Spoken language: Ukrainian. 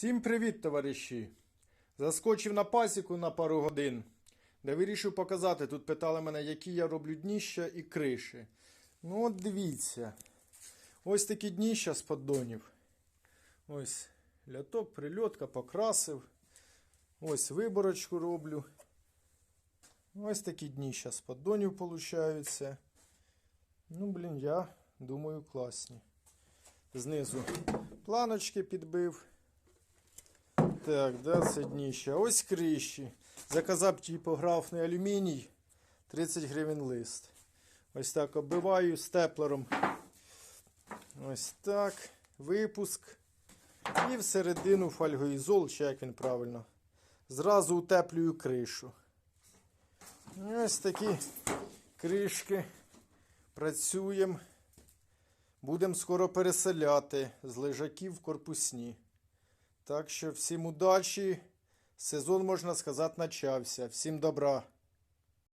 Всім привіт, товариші! Заскочив на пасіку на пару годин, де вирішив показати. Тут питали мене, які я роблю дніща і криші. Ну, от дивіться. Ось такі дніща з поддонів. Ось ляток, прильотка, покрасив. Ось виборочку роблю. Ось такі дніща з поддонів получаються. Ну, блін, я думаю, класні. Знизу планочки підбив. Так, да, це. Ось криші. Заказав типографний алюміній. 30 гривень лист. Ось так оббиваю степлером. Ось так. Випуск. І всередину фольгоізол, чи як він правильно. Зразу утеплюю кришу. Ось такі кришки. Працюємо. Будемо скоро переселяти з лежаків в корпусні. Так що всім удачі. Сезон, можна сказати, почався. Всім добра.